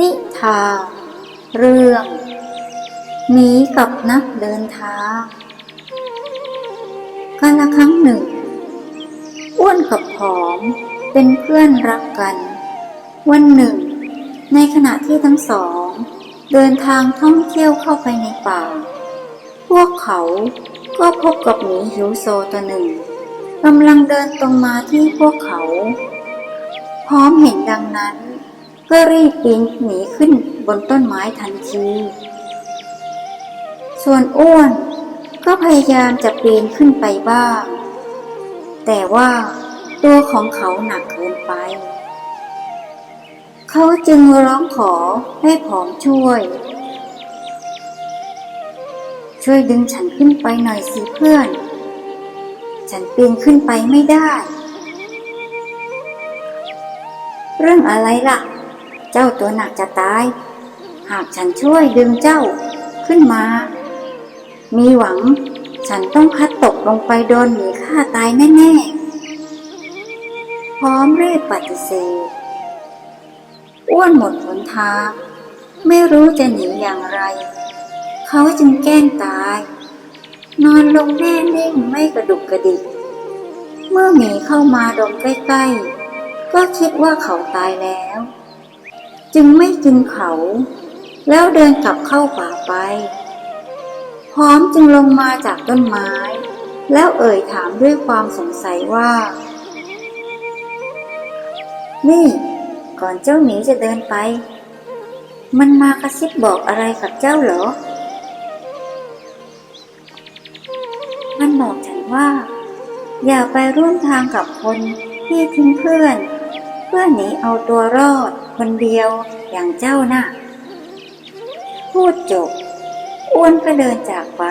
นิทา เรื่องหมีกับนักเดินทางกาลครั้งหนึ่ง อ้วนกับผอมเป็นเพื่อนรักกัน วันหนึ่ง ในขณะที่ทั้งสอง เดินทางท่องเที่ยวเข้าไปในป่า พวกเขาก็พบกับหมีหิวโซตัวหนึ่งกำลังเดินตรงมาที่พวกเขา พร้อมเห็นดังนั้น ก็รีบปีนหนีขึ้นบนต้นไม้ทันที ส่วนอ้วนก็พยายามจะปีนขึ้นไปบ้าง แต่ว่าตัวของเขาหนักเกินไป เขาจึงร้องขอให้ผอมช่วย ช่วยดึงฉันขึ้นไปหน่อยสิเพื่อน ฉันปีนขึ้นไปไม่ได้ เรื่องอะไรล่ะ เจ้าตัวหนักจะตาย หากฉันช่วยดึงเจ้าขึ้นมา มีหวังฉันต้องพัดตกลงไปโดนหมีฆ่าตายแน่ๆ พร้อมเรีบปฏิเสธ อ้วนหมดหนทางไม่รู้จะหนีอย่างไร เขาจึงแกล้งตาย นอนลงแน่นิ่งไม่กระดุกกระดิก เมื่อหมีเข้ามาดมใกล้ๆ ก็คิดว่าเขาตายแล้ว จึงไม่กินเขา แล้วเดินกลับเข้าป่าไป พร้อมจึงลงมาจากต้นไม้ แล้วเอ่ยถามด้วยความสงสัยว่า นี่ก่อนเจ้าหมีจะเดินไป มันมากระซิบบอกอะไรกับเจ้าเหรอ มันบอกฉันว่า อย่าไปร่วมทางกับคนที่ทิ้งเพื่อน เพื่อหนีเอาตัวรอด คนเดียวอย่างเจ้าน่ะ พูดจบ อ้วนก็เดินจากไป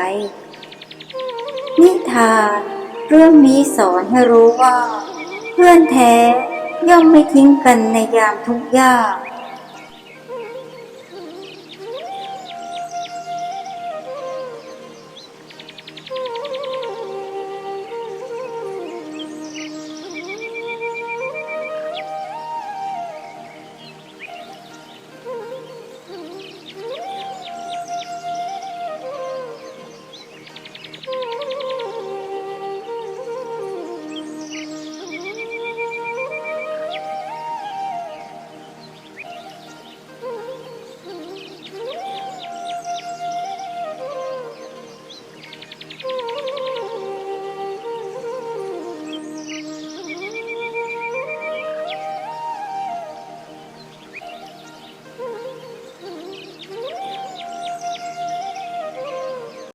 นิทานเรื่องนี้สอนให้รู้ว่า เพื่อนแท้ย่อมไม่ทิ้งกันในยามทุกข์ยาก